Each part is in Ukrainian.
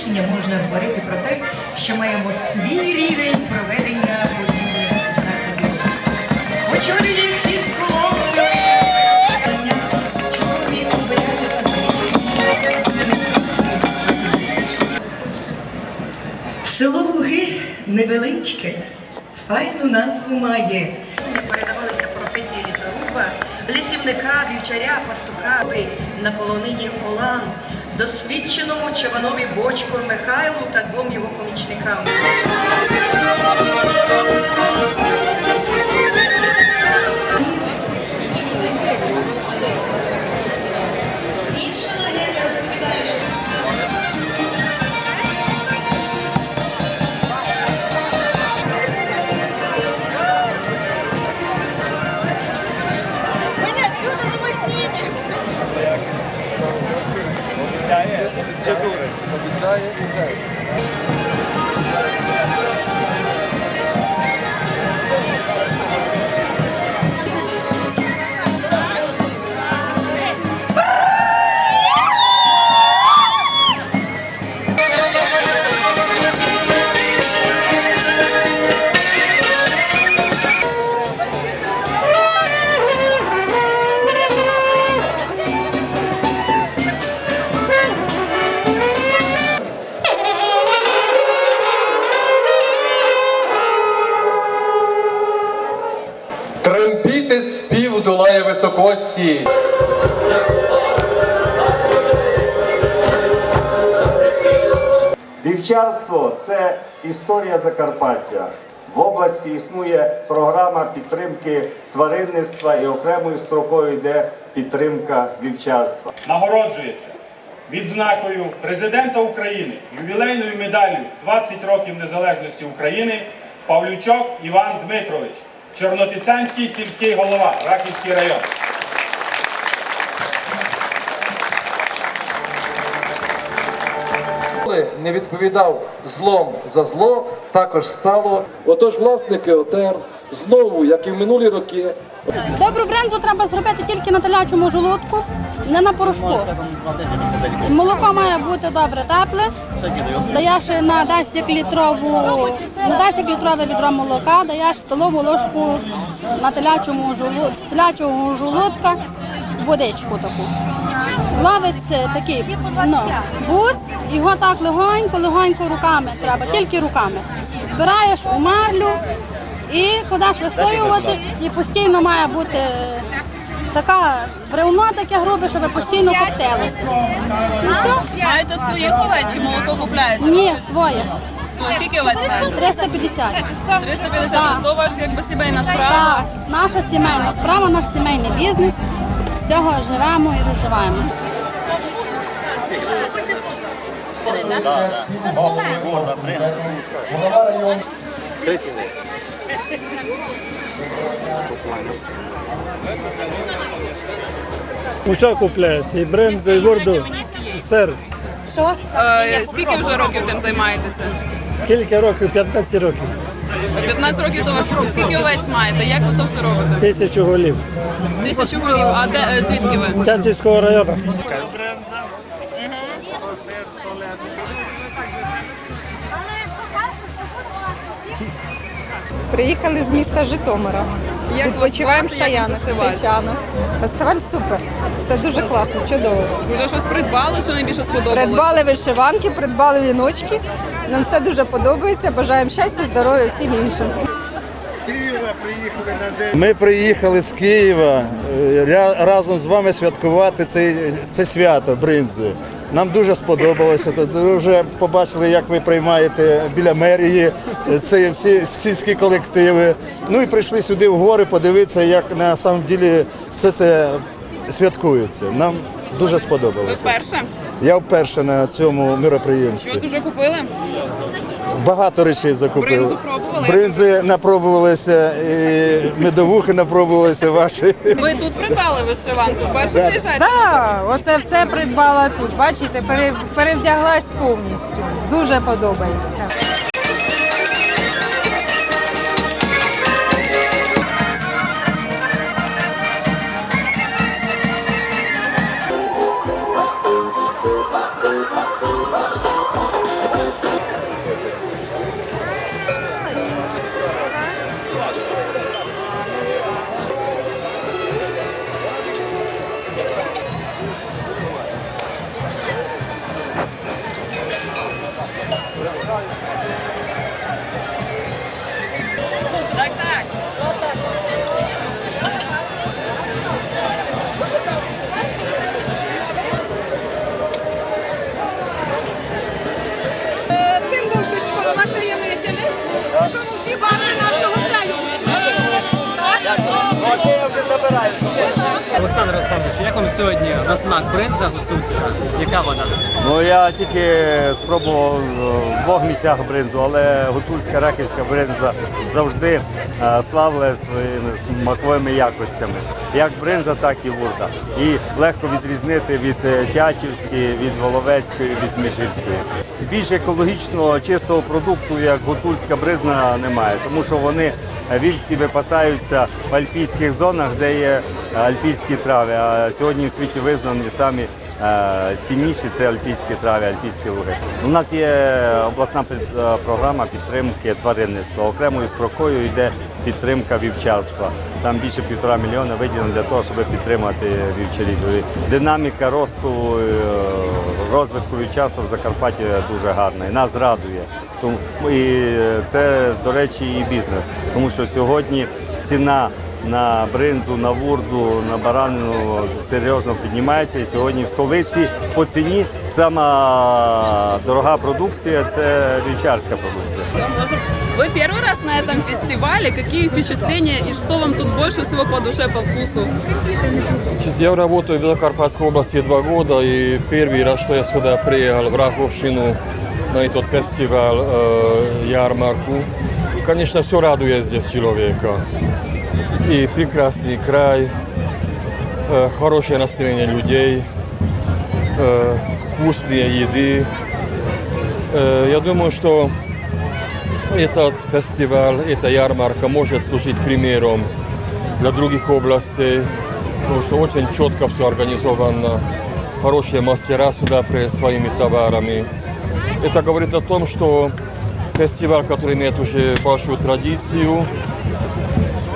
Перебільшення можна говорити про те, що маємо свій рівень проведення подібних заходів. Очолює хід Село Луги невеличке, файну назву має. Передавалися професії лісоруба, лісівника, вівчаря, пастуха на полонині Олан, досвідченому Чаванові Бочку Михайлу та двом його помічникам. 人主持。Високості. Вівчарство це історія Закарпаття. В області існує програма підтримки тваринництва і окремою строкою йде підтримка вівчарства. нагороджується відзнакою президента України, ювілейною медаллю 20 років незалежності України Павлючок Іван Дмитрович, Чорнотисянський сільський голова, Рахівський район. Коли не відповідав злом за зло, також стало. Отож, власники ОТР знову, як і в минулі роки, Добру брензу треба зробити тільки на телячому желудку, не на порошку. Молоко має бути добре тепле. Даєш на 10 літрову, на 10 літрове відро молока, даєш столову ложку на телячому з телячого желудка водичку таку. Ловиться такий ну, буц, його так легонько, легонько руками треба, тільки руками. Збираєш у марлю і кладеш вистоювати, і постійно має бути така бревно таке грубе, щоб постійно коптилося. І все. Маєте своїх овець чи молоко купляєте? Ні, своє. Своє скільки овець маєте? 350. 350, Так. то ваш якби сімейна справа. Так, наша сімейна справа, наш сімейний бізнес. Цього живемо і розживаємося. Усе купляють, і брензу, і воду, і сир. Е, скільки вже років тим займаєтеся? Скільки років? 15 років. 15 років то ваш скільки овець маєте? Як ви то все робите? Тисячу голів. Тисячу голів. А де е, звідки ви? Тячівського району. Приїхали з міста Житомира. Як Відпочиваємо в Шаянах, фестиваль? Тетяна. Фестиваль супер. Все дуже класно, чудово. Вже щось придбали, що найбільше сподобалося? Придбали вишиванки, придбали віночки. Нам все дуже подобається. Бажаємо щастя, здоров'я всім іншим. Ми приїхали з Києва е, разом з вами святкувати цей, це свято бринзи. Нам дуже сподобалося. Дуже побачили, як ви приймаєте біля мерії е, ці всі сільські колективи. Ну і прийшли сюди в гори подивитися, як на самом ділі все це святкується. Нам дуже Ви сподобалося. вперше? Я вперше на цьому мероприємстві. Щось вже купили? Багато речей закупив. Бринзу пробували? Бринзи напробувалися, і медовухи напробувалися ваші. Ви тут придбали вишиванку? Вперше приїжджаєте? Так, оце все придбала тут. Бачите, пере- перевдяглась повністю. Дуже подобається. Як вам сьогодні на смак бринза гуцульська? Яка вона? Ну я тільки спробував в двох місцях бринзу, але гуцульська раківська бринза завжди е, славила своїми смаковими якостями. Як бринза, так і вурда. І легко відрізнити від е, Тячівської, від Воловецької, від Мішівської. Більш екологічного чистого продукту, як гуцульська бризна, немає, тому що вони е, вівці випасаються в альпійських зонах, де є е, альпійські трави. А сьогодні в світі визнані самі Е, цінніші це альпійські трави, альпійські луги. У нас є обласна е, програма підтримки тваринництва. Окремою строкою йде підтримка вівчарства. Там більше півтора мільйона виділено для того, щоб підтримати вівчарів. Динаміка росту е, розвитку вівчарства в Закарпатті дуже гарна і нас радує. Тому і це, до речі, і бізнес, тому що сьогодні ціна на бринзу, на вурду, на баранину серйозно піднімається. І сьогодні в столиці по ціні сама дорога продукція це вівчарська продукція. Вы первый раз на этом фестивале. Какие впечатления и что вам тут больше всего по душе, по вкусу? Значит, я работаю в Закарпатской области два года, и первый раз, что я сюда приехал, в Раховщину, на этот фестиваль, э, ярмарку. И, конечно, все радует здесь человека. И прекрасный край, э, хорошее настроение людей, э, вкусные еды. Э, я думаю, что этот фестиваль, эта ярмарка может служить примером для других областей, потому что очень четко все организовано, хорошие мастера сюда при своими товарами. Это говорит о том, что фестиваль, который имеет уже большую традицию,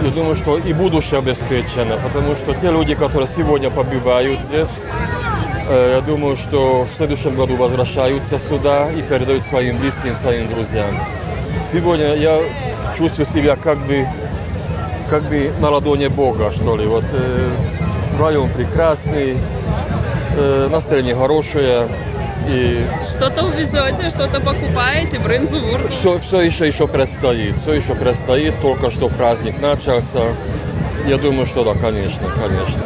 я думаю, что и будущее обеспечено, потому что те люди, которые сегодня побывают здесь, э, я думаю, что в следующем году возвращаются сюда и передают своим близким, своим друзьям. Сегодня я чувствую себя как бы, как бы на ладони Бога, что ли. Вот э, район прекрасный, э, настроение хорошее. И Что-то увезете, что-то покупаете, брынзу, вурду. все, все еще, еще предстоит. Все еще предстоит, только что праздник начался. Я думаю, что да, конечно, конечно.